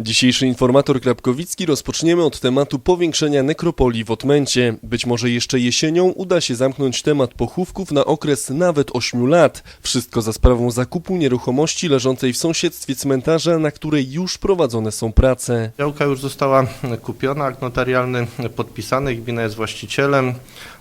Dzisiejszy informator krapkowicki rozpoczniemy od tematu powiększenia nekropolii w Otmęcie. Być może jeszcze jesienią uda się zamknąć temat pochówków na okres nawet 8 lat. Wszystko za sprawą zakupu nieruchomości leżącej w sąsiedztwie cmentarza, na której już prowadzone są prace. Działka już została kupiona, akt notarialny podpisany, gmina jest właścicielem.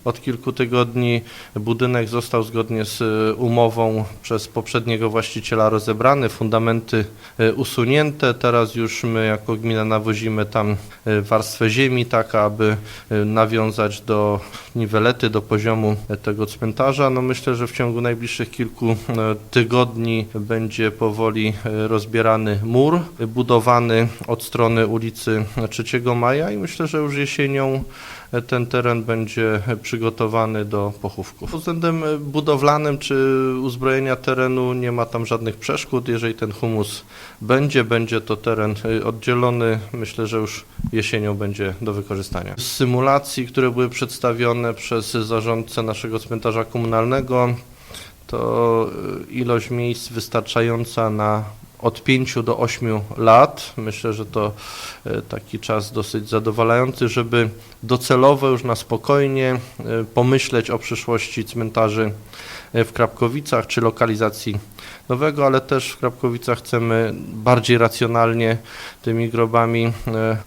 Od kilku tygodni budynek został zgodnie z e, umową przez poprzedniego właściciela rozebrany, fundamenty e, usunięte. Teraz już my jako gmina nawozimy tam e, warstwę ziemi, tak aby e, nawiązać do niwelety, do poziomu e, tego cmentarza. No myślę, że w ciągu najbliższych kilku tygodni będzie powoli rozbierany mur, budowany od strony ulicy 3 Maja i myślę, że już jesienią ten teren będzie przygotowany do pochówków. Pod względem e, budowlanym czy uzbrojenia terenu nie ma tam żadnych przeszkód. Jeżeli ten humus będzie, będzie to teren e, oddzielony. Myślę, że już jesienią będzie do wykorzystania. Z symulacji, które były przedstawione przez zarządcę naszego cmentarza komunalnego, to e, ilość miejsc wystarczająca na od 5 do 8 lat. Myślę, że to e, taki czas dosyć zadowalający, żeby docelowo już na spokojnie e, pomyśleć o przyszłości cmentarzy e, w Krapkowicach czy lokalizacji nowego, ale też w Krapkowicach chcemy bardziej racjonalnie tymi grobami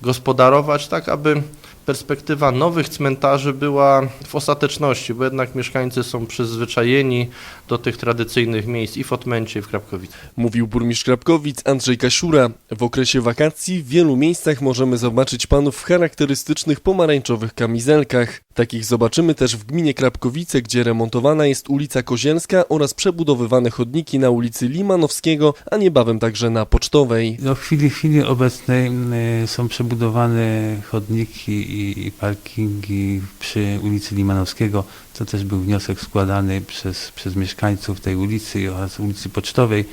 gospodarować, tak aby perspektywa nowych cmentarzy była w ostateczności, bo jednak mieszkańcy są przyzwyczajeni do tych tradycyjnych miejsc i w Otmęcie, i w Krapkowicach. Mówił burmistrz Krapkowic Andrzej Kasiura. W okresie wakacji w wielu miejscach możemy zobaczyć panów w charakterystycznych pomarańczowych kamizelkach. Takich zobaczymy też w gminie Krapkowice, gdzie remontowana jest ulica Kozielska oraz przebudowywane chodniki na ulicy Limanowskiego, a niebawem także na Pocztowej. No w chwili, chwili obecnej y, są przebudowane chodniki i, parkingi przy ulicy Limanowskiego. To też był wniosek składany przez, przez mieszkańców tej ulicy oraz ulicy Pocztowej.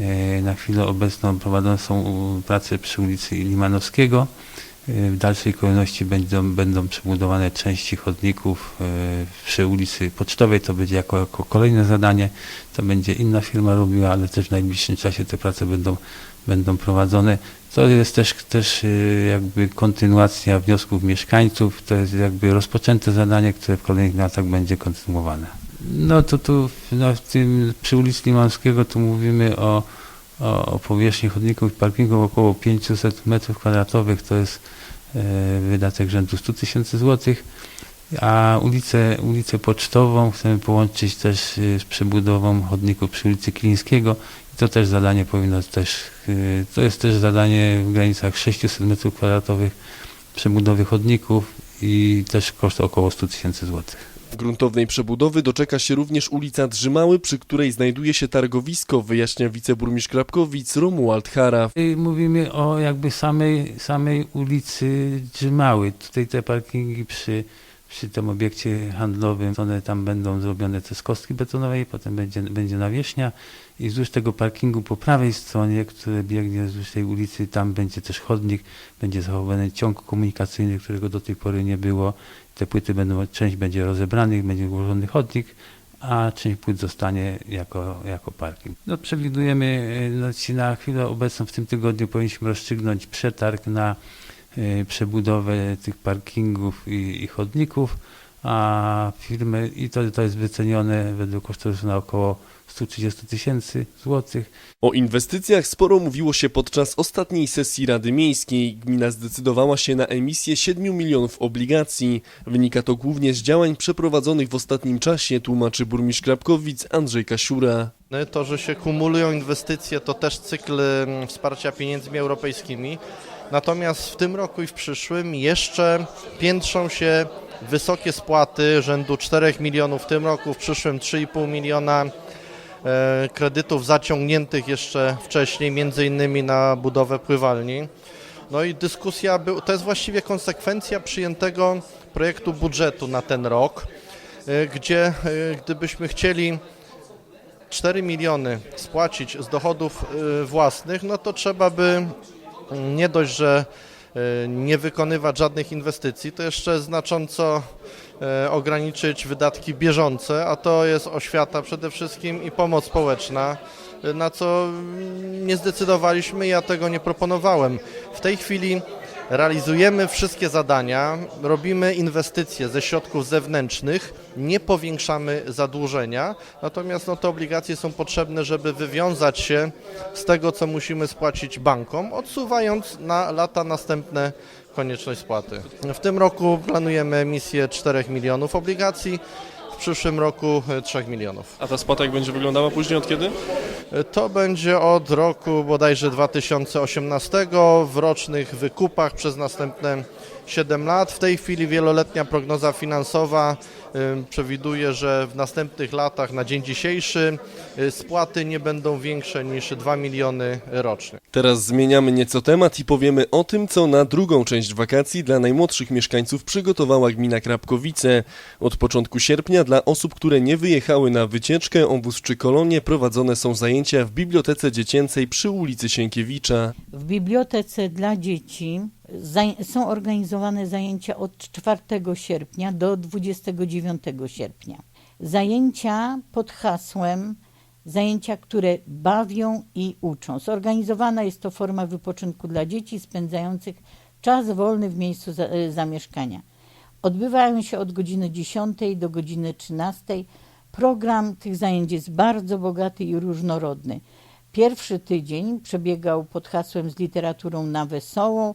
Y, Na chwilę obecną prowadzone są prace przy ulicy Limanowskiego. Y, W dalszej kolejności będą, będą przebudowane części chodników y, przy ulicy Pocztowej. To będzie jako, jako kolejne zadanie. To będzie inna firma robiła, ale też w najbliższym czasie te prace będą, będą prowadzone. To jest też, też y, jakby kontynuacja wniosków mieszkańców. To jest jakby rozpoczęte zadanie, które w kolejnych latach będzie kontynuowane. No to tu no, w tym, przy ulicy Limanowskiego tu mówimy o, o, o powierzchni chodników i parkingów około 500 metrów kwadratowych. To jest e, wydatek rzędu 100 tysięcy złotych. A ulicę, ulicę Pocztową chcemy połączyć też y, z przebudową chodników przy ulicy Kilińskiego. To też zadanie powinno też, y, to jest też zadanie w granicach 600 metrów kwadratowych przebudowy chodników i też koszt około 100 tysięcy złotych. Gruntownej przebudowy doczeka się również ulica Drzymały, przy której znajduje się targowisko, wyjaśnia wiceburmistrz Krapkowic Romuald Hara. Y, Mówimy o jakby samej, samej ulicy Drzymały. Tutaj te parkingi przy, przy tym obiekcie handlowym, one tam będą zrobione te z kostki betonowej, potem będzie, będzie nawierzchnia i wzdłuż tego parkingu po prawej stronie, który biegnie wzdłuż tej ulicy, tam będzie też chodnik, będzie zachowany ciąg komunikacyjny, którego do tej pory nie było. Te płyty będą, część będzie rozebranych, będzie ułożony chodnik, a część płyt zostanie jako, jako parking. No, przewidujemy, no, na chwilę obecną w tym tygodniu powinniśmy rozstrzygnąć przetarg na przebudowę tych parkingów i, i chodników, a firmy, i to, to jest wycenione według kosztorysu na około 130 tysięcy złotych. O inwestycjach sporo mówiło się podczas ostatniej sesji Rady Miejskiej. Gmina zdecydowała się na emisję 7 milionów obligacji. Wynika to głównie z działań przeprowadzonych w ostatnim czasie, tłumaczy burmistrz Krapkowic Andrzej Kasiura. No, To, że się kumulują inwestycje, to też cykl mm, wsparcia pieniędzmi europejskimi. Natomiast w tym roku i w przyszłym jeszcze piętrzą się wysokie spłaty rzędu 4 milionów w tym roku, w przyszłym 3,5 miliona e, kredytów zaciągniętych jeszcze wcześniej, między innymi na budowę pływalni. No i dyskusja, był, to jest właściwie konsekwencja przyjętego projektu budżetu na ten rok, e, gdzie e, gdybyśmy chcieli 4 miliony spłacić z dochodów własnych, no to trzeba by nie dość, że y, nie wykonywać żadnych inwestycji, to jeszcze znacząco y, ograniczyć wydatki bieżące, a to jest oświata przede wszystkim i pomoc społeczna, na co nie zdecydowaliśmy, ja tego nie proponowałem. W tej chwili realizujemy wszystkie zadania, robimy inwestycje ze środków zewnętrznych, nie powiększamy zadłużenia, natomiast no, te obligacje są potrzebne, żeby wywiązać się z tego, co musimy spłacić bankom, odsuwając na lata następne konieczność spłaty. W tym roku planujemy emisję 4 milionów obligacji, przyszłym roku e, 3 milionów. A ta spłata jak będzie wyglądała później od kiedy? To będzie od roku bodajże 2018 w rocznych wykupach przez następne 7 lat. W tej chwili wieloletnia prognoza finansowa przewiduje, że w następnych latach na dzień dzisiejszy y, spłaty nie będą większe niż 2 miliony rocznie. Teraz zmieniamy nieco temat i powiemy o tym, co na drugą część wakacji dla najmłodszych mieszkańców przygotowała gmina Krapkowice. Od początku sierpnia dla osób, które nie wyjechały na wycieczkę, obóz czy kolonie prowadzone są zajęcia w bibliotece dziecięcej przy ulicy Sienkiewicza. W bibliotece dla dzieci są organizowane zajęcia od 4 sierpnia do 29 sierpnia. Zajęcia pod hasłem zajęcia, które bawią i uczą. Zorganizowana jest to forma wypoczynku dla dzieci spędzających czas wolny w miejscu e, zamieszkania. Odbywają się od godziny 10 do godziny 13. Program tych zajęć jest bardzo bogaty i różnorodny. Pierwszy tydzień przebiegał pod hasłem z literaturą na wesoło.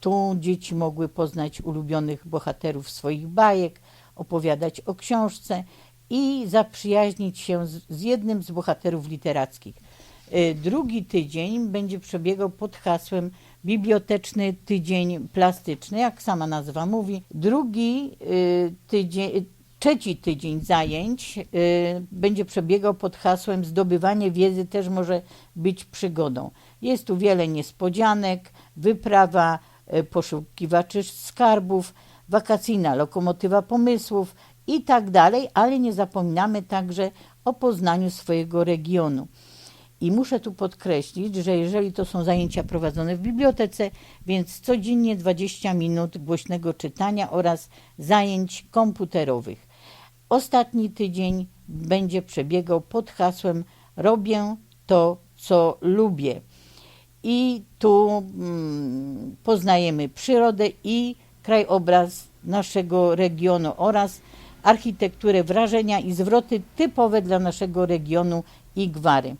Tu dzieci mogły poznać ulubionych bohaterów swoich bajek, opowiadać o książce i zaprzyjaźnić się z, z jednym z bohaterów literackich. Y, Drugi tydzień będzie przebiegał pod hasłem Biblioteczny Tydzień Plastyczny, jak sama nazwa mówi. Drugi y, tydzień, trzeci tydzień zajęć y, będzie przebiegał pod hasłem Zdobywanie wiedzy też może być przygodą. Jest tu wiele niespodzianek, wyprawa y, poszukiwaczy skarbów, wakacyjna lokomotywa pomysłów i tak dalej, ale nie zapominamy także o poznaniu swojego regionu. I muszę tu podkreślić, że jeżeli to są zajęcia prowadzone w bibliotece, więc codziennie 20 minut głośnego czytania oraz zajęć komputerowych. Ostatni tydzień będzie przebiegał pod hasłem Robię to, co lubię. I tu mm, poznajemy przyrodę i krajobraz naszego regionu oraz architekturę, wrażenia i zwroty typowe dla naszego regionu i gwary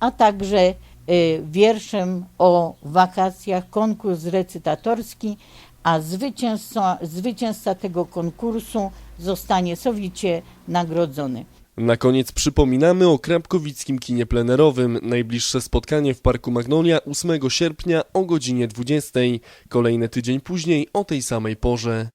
a także y, wierszem o wakacjach, konkurs recytatorski, a zwycięzca, zwycięzca tego konkursu zostanie sowicie nagrodzony. Na koniec przypominamy o krapkowickim kinie plenerowym. Najbliższe spotkanie w Parku Magnolia 8 sierpnia o godzinie 20. Kolejny tydzień później o tej samej porze.